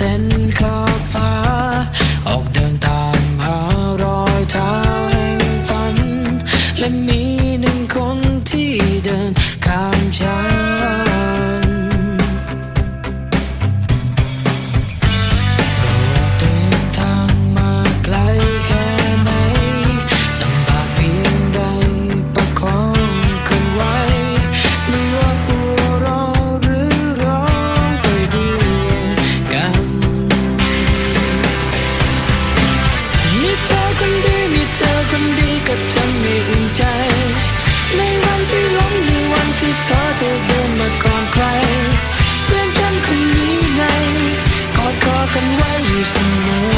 เส้นขอบฟ้า ออกเดินตามหารอยเท้าแห่งฝัน และมีหนึ่งคนที่เดินข้างฉัน why you so me.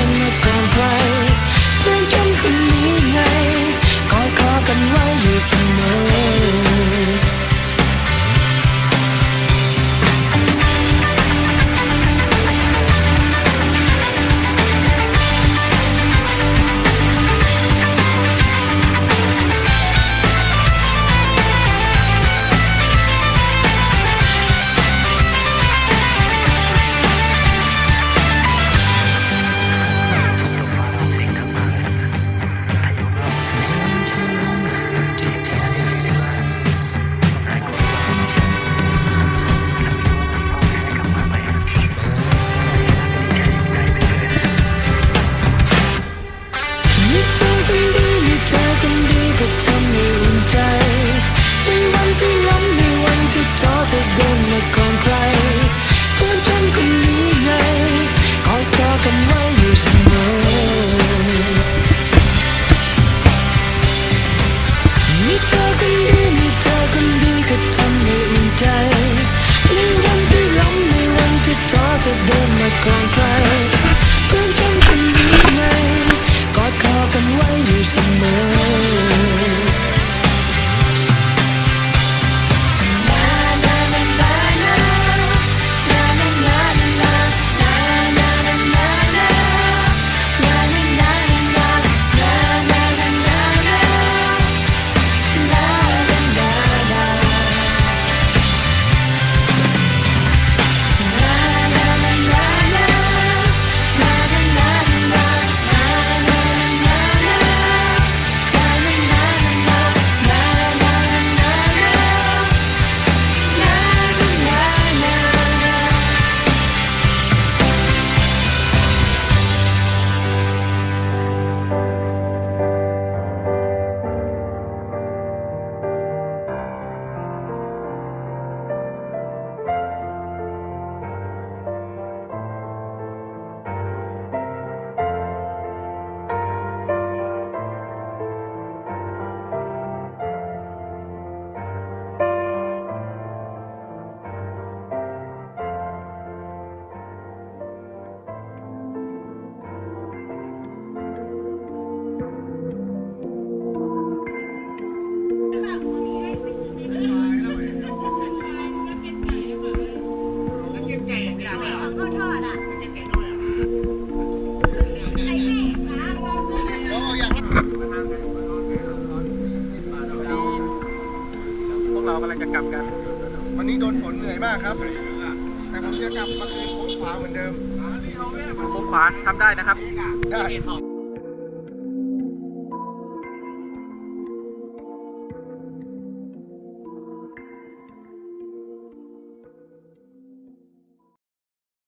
ธอคนดีก็ทำให้อุ่นใจ ในวันที่ล้มในวันที่ท้อเธอเดินมาก่อนใครเพื่อนฉันคน วันนี้โดนฝนเหนื่อยมากครับ แต่ผมจะกลับมาคืนโค้งขวาเหมือนเดิมโค้งขวาทำได้นะครับ ได้